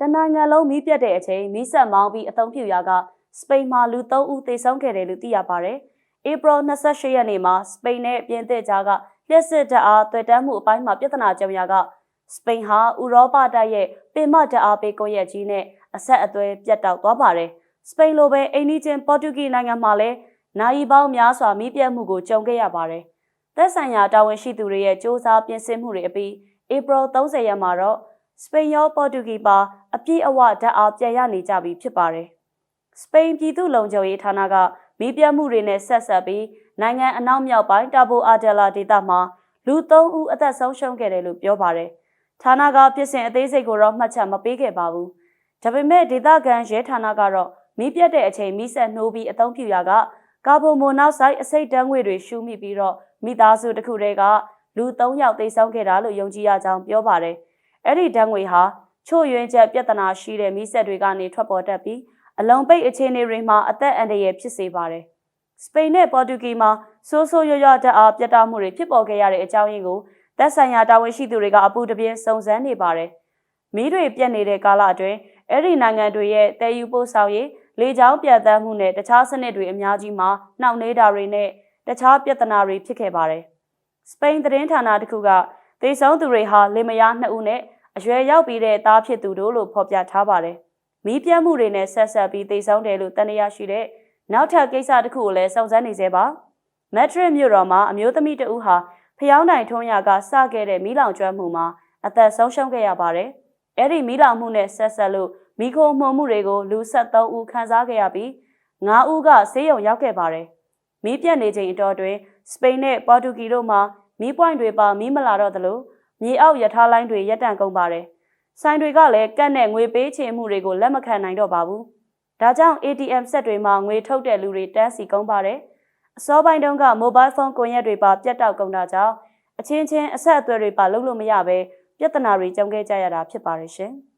နိုင်ငံလုံးမီးပြတ်တဲ့အချိန်မီးဆက်မောင်းပြီးအသုံးပြုရာကစပိန်မှာလူ3ဦးသေဆုံးခဲ့တယ်လို့သိရပါတယ်။ဧပြီ28ရက်နေ့မှာစပိန်နဲ့ပြင်သစ်ကြားကလျှက်စစ်တပ်အားတွေ့တမ်းမှုအပိုင်းမှာပြဿနာကြုံရာကစပိန်ဟာဥရောပတိုက်ရဲ့ပင်မတပ်အားပေးကွန်ရက်ကြီးနဲ့အဆက်အသွယ်ပြတ်တောက်သွားပါတယ်။စပိန်လိုပဲအိန္ဒိချင်းပေါ်တူဂီနိုင်ငံမှာလည်းနိုင်ပေါင်းများစွာမီးပြတ်မှုကိုကြုံခဲ့ရပါတယ်။သက်ဆိုင်ရာတာဝန်ရှိသူတွေရဲ့စ조사ပြင်ဆင်မှုတွေအပြီးဧပြီ30ရက်မှာတော့ စပိန်ရောပေါ်တူဂီပါအပြည့်အဝဓာတ်အားပြန်ရနေကြပြီဖြစ်ပါတယ်။စပိန်ပြည်သူ့လုံခြုံရေးဌာနကမီးပြတ်မှုတွေနဲ့ဆက်ဆက်ပြီးနိုင်ငံအနောက်မြောက်ပိုင်းတာဘိုအာဒလာဒေသမှာလူ3ဦးအသက်ဆုံးရှုံးခဲ့တယ်လို့ပြောပါတယ်။ဌာနကပြည်စင်အသေးစိတ်ကိုတော့မှတ်ချက်မပေးခဲ့ပါဘူး။ဒါပေမဲ့ဒေသခံရဲဌာနကတော့မီးပြတ်တဲ့အချိန်မီးဆက်နှိုးပြီးအသုံးပြုရာကကာဗွန်မိုနောက်ဆိုက်အဆိပ်တန်းငွေတွေရှူမိပြီးတော့မိသားစုတစ်ခုတည်းကလူ3ယောက်သေဆုံးခဲ့တာလို့ယုံကြည်ရကြောင်းပြောပါတယ်။ အဲ့ဒီဓာတ်ငွေဟာချို့ယွင်းချက်ပြဿနာရှိတဲ့မိဆက်တွေကနေထွက်ပေါ်တတ်ပြီးအလုံးပိတ်အခြေအနေတွေမှာအသက်အန္တရာယ်ဖြစ်စေပါတယ်။စပိန်နဲ့ပေါ်တူဂီမှာဆိုးဆိုးရွရွဓာတ်အားပြတ်တောက်မှုတွေဖြစ်ပေါ်ခဲ့ရတဲ့အကြောင်းရင်းကိုသက်ဆိုင်ရာတာဝန်ရှိသူတွေကအပူတပြင်းစုံစမ်းနေပါတယ်။မီးတွေပြတ်နေတဲ့ကာလအတွင်းအဲ့ဒီနိုင်ငံတွေရဲ့တည်ယူပို့ဆောင်ရေးလေကြောင်းပြန်တမ်းမှုနဲ့တခြားစနစ်တွေအများကြီးမှာနှောင့်နှေးတာတွေနဲ့တခြားပြဿနာတွေဖြစ်ခဲ့ပါတယ်။စပိန်သတင်းဌာနတစ်ခုက သေဆုံးသူတွေဟာလေမယားနှစ်ဦးနဲ့အရွယ်ရောက်ပြီးတဲ့သားဖြစ်သူတို့လို့ဖော်ပြထားပါတယ်။မီးပြတ်မှုတွေနဲ့ဆက်ဆက်ပြီးသေဆုံးတယ်လို့တန်ရာရှိတဲ့နောက်ထပ်ကိစ္စတစ်ခုကိုလည်းစုံစမ်းနေသေးပါ။မက်ထရစ်မြို့တော်မှာအမျိုးသမီးတဦးဟာဖျောင်းတိုင်ထုံးရကစခဲ့တဲ့မီးလောင်ကျွမ်းမှုမှာအသက်ဆုံးရှုံးခဲ့ရပါတယ်။အဲ့ဒီမီးလောင်မှုနဲ့ဆက်ဆက်လို့မိခိုမှုံမှုတွေကိုလူ73ဦးခန်းစားခဲ့ရပြီး9ဦးကဆေးရုံရောက်ခဲ့ပါတယ်။မီးပြတ်နေချိန်အတော်တွင်စပိန်နဲ့ပေါ်တူဂီတို့မှာ မီးပွိုင်းတွေပါမီးမလာတော့သလိုမြေအောက်ရထားလိုင်းတွေရပ်တန့်ကုန်ပါတယ်။ဆိုင်တွေကလည်းကတ်နဲ့ငွေပေးချေမှုတွေကိုလက်မခံနိုင်တော့ပါဘူး။ဒါကြောင့် ATM ဆက်တွေမှာငွေထုတ်တဲ့လူတွေတန်းစီကုန်ပါတယ်။အစောပိုင်းတုန်းက mobile phone ကွန်ရက်တွေပါပြတ်တောက်ကုန်တာကြောင့်အချင်းချင်းအဆက်အသွယ်တွေပါလုပ်လို့မရပဲပြဿနာတွေကြုံခဲ့ကြရတာဖြစ်ပါတယ်ရှင်။